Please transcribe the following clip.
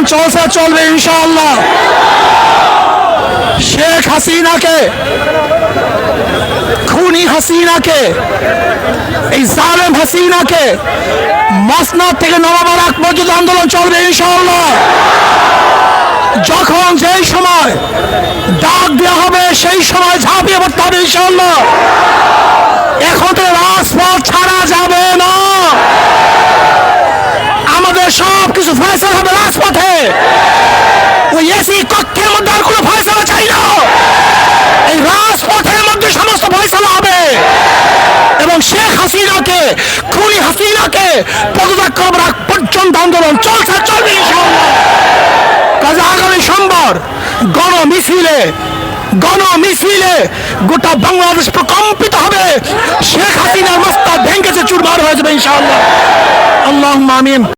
আন্দোলন চলছে, চলবে ইনশাআল্লাহ। শেখ হাসিনাকে, খুনি হাসিনাকে, এই জালেম হাসিনাকে মসনাদ থেকে নবাবারাক পর্যন্ত আন্দোলন চলবে ইনশাআল্লাহ। যখন যেই সময় ডাক দেওয়া হবে, সেই সময় ঝাঁপিয়ে পড়তে হবে ইনশাআল্লাহ। কিছু ফয়সলা হবে রাজপথে। ওই এসি কক্ষের মধ্যে আর কোনো ফয়সলা চাই না। এই রাজপথের মধ্যে সমস্ত ফয়সলা হবে। এবং শেখ হাসিনাকে, খুনি হাসিনাকে পদত্যাগ করবার পর্যন্ত আন্দোলন চলছে, চলবে কাজে আগামী সোমবার গণ মিছিলে গণ মিছিলে গোটা বাংলাদেশ প্রকম্পিত হবে। শেখ হাসিনার মস্তা ভেঙ্গেছে চুরমার হয়ে যাবে ইনশাআল্লাহ। আল্লাহ আমিন।